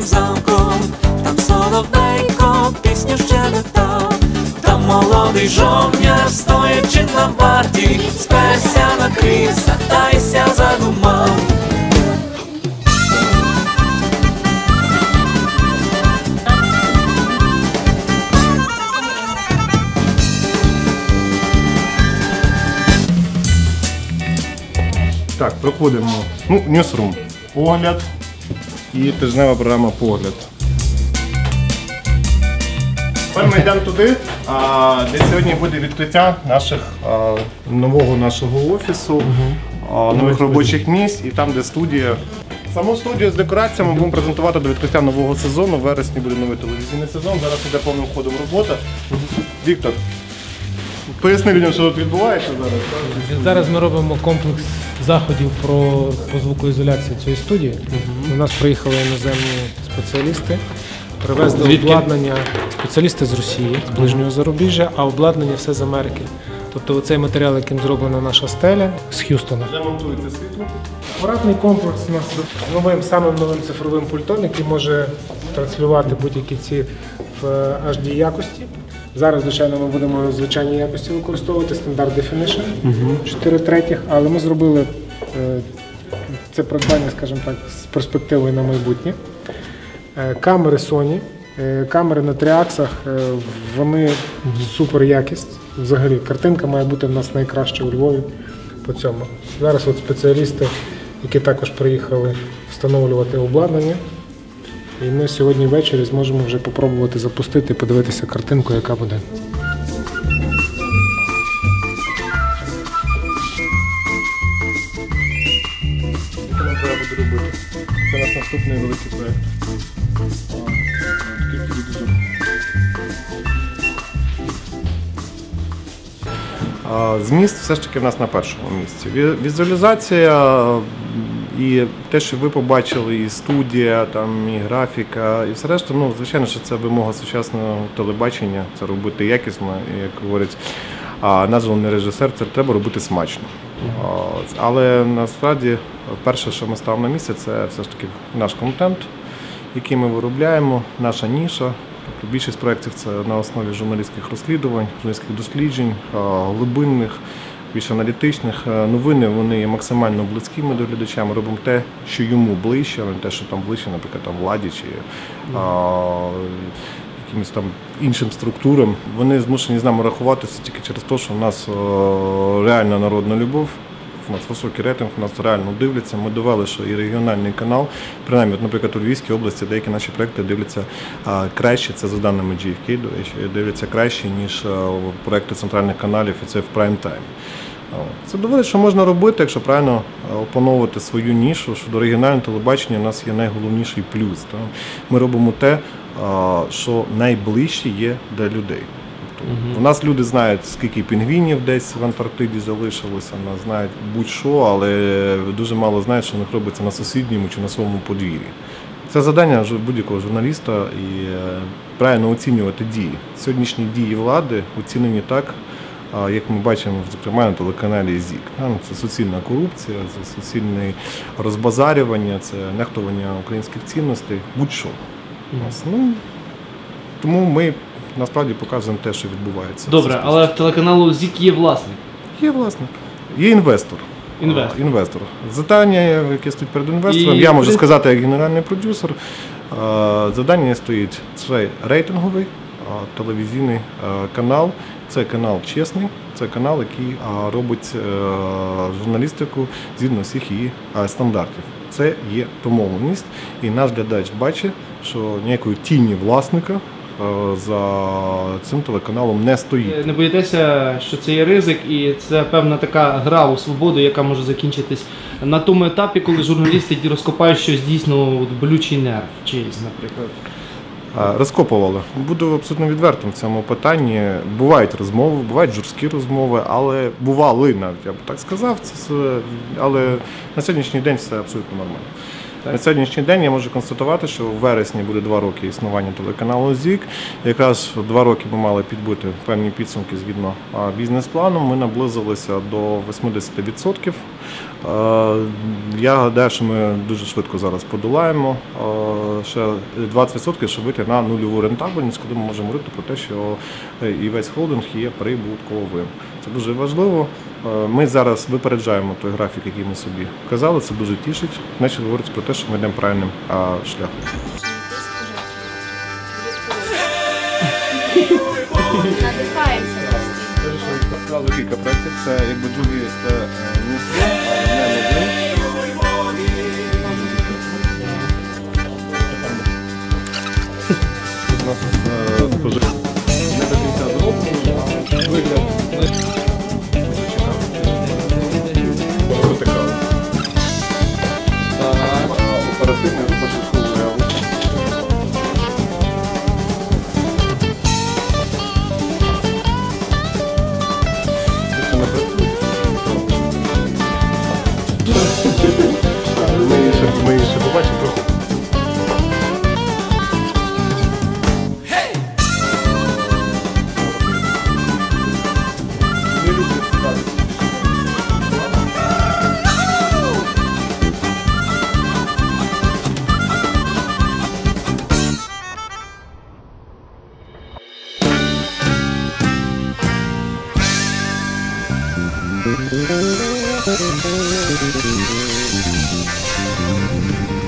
тим замком, там соловейко, пісню ще не там, там молодий жовняр, стоячи на варті, сперся на крісла, тайся задумав. Так, проходимо ну, ньюсрум. Огляд. І тижнева програма Погляд. Тепер ми йдемо туди, де сьогодні буде відкриття наших, нового нашого офісу, нових робочих місць і там, де студія. Саму студію з декораціями будемо презентувати до відкриття нового сезону. В вересні буде новий телевізійний сезон. Зараз іде повним ходом робота. Віктор, поясни людям, що тут відбувається зараз. Зараз ми робимо комплекс заходів про по звукоізоляції цієї студії. У нас приїхали іноземні спеціалісти, привезли обладнання спеціалісти з Росії, з ближнього зарубіжжя, а обладнання все з Америки. Тобто оцей матеріал, яким зроблена наша стеля з Х'юстона. Де монтується світло? Апаратний комплекс у нас з новим самим новим цифровим пультом, який може транслювати будь-які ці в е, HD якості. Зараз, звичайно, ми будемо в звичайній якості використовувати стандарт Definition 4 третіх, але ми зробили е, це придбання, скажімо так, з перспективою на майбутнє. Е, Камери Sony, е, камери на тріаксах, вони супер якість. Взагалі, картинка має бути в нас найкраща у Львові по цьому. Зараз от спеціалісти, які також приїхали встановлювати обладнання. І ми сьогодні ввечері зможемо вже попробувати запустити подивитися картинку, яка буде. Що нам треба буде робити? Це наш наступний великий проєкт. Зміст все ж таки в нас на першому місці. Візуалізація і те, що ви побачили, і студія, там, і графіка, і все решта, ну, звичайно, що це вимога сучасного телебачення, це робити якісно, як говорять, а названий режисер, це треба робити смачно. Але насправді перше, що ми ставимо на місце, це все ж таки наш контент, який ми виробляємо, наша ніша. Тобто більшість проєктів це на основі журналістських розслідувань, журналістських досліджень, глибинних, більш аналітичних. Е, Новини вони є максимально близькими до глядача. Ми робимо те, що йому ближче, а не те, що там ближче, наприклад, там владі чи а, якимось там іншим структурам. Вони змушені з нами рахуватися тільки через те, що в нас е, реальна народна любов. У нас високий рейтинг, у нас реально дивляться. Ми довели, що і регіональний канал, принаймні, наприклад, у Львівській області деякі наші проекти дивляться краще, це за даними GFK, дивляться краще, ніж проекти центральних каналів, і це в прайм тайм. Це доводить, що можна робити, якщо правильно опановувати свою нішу, що до регіонального телебачення у нас є найголовніший плюс. Ми робимо те, що найближче є до людей. Тобто У нас люди знають, скільки пінгвінів десь в Антарктиді залишилося, нас знають будь-що, але дуже мало знають, що в них робиться на сусідньому чи на своєму подвір'ї. Це завдання будь-якого журналіста і е, правильно оцінювати дії. Сьогоднішні дії влади оцінені так, як ми бачимо, зокрема на телеканалі ЗІК. Ну, Це суцільна корупція, це суцільне розбазарювання, це нехтування українських цінностей, будь-що. Ну, тому ми насправді показуємо те, що відбувається. Добре, але в телеканалу ЗІК є власник. Є власник, є інвестор. Інвестор. Інвестор. Завдання, яке стоїть перед інвестором, І, я можу сказати як генеральний продюсер. Завдання стоїть це рейтинговий телевізійний канал. Це канал чесний, це канал, який робить е, журналістику згідно всіх її стандартів. Це є домовленість, і наш глядач бачить, що ніякої тіні власника за цим телеканалом не стоїть. Е, Не боїтеся, що це є ризик, і це певна така гра у свободу, яка може закінчитись на тому етапі, коли журналісти розкопають щось дійсно болючий нерв чиїсь, наприклад. Розкопували. Буду абсолютно відвертим в цьому питанні. Бувають розмови, бувають жорсткі розмови, але бували навіть, я б так сказав. Це, але на сьогоднішній день все абсолютно нормально. На сьогоднішній день я можу констатувати, що в вересні буде два роки існування телеканалу ЗІК. Якраз два роки ми мали підбити певні підсумки згідно бізнес-плану. Ми наблизилися до 80% Е, Я гадаю, що ми дуже швидко зараз подолаємо ще 20%, щоб вийти на нульову рентабельність, коли ми можемо говорити про те, що е, і весь холдинг є прибутковим. Це дуже важливо. Е, Ми зараз випереджаємо той графік, який ми собі казали. Це дуже тішить. Значить говорить про те, що ми йдемо правильним шляхом. Постійно. Сказали. Це якби другий це місто, не новин. У нас її ще- Thank you.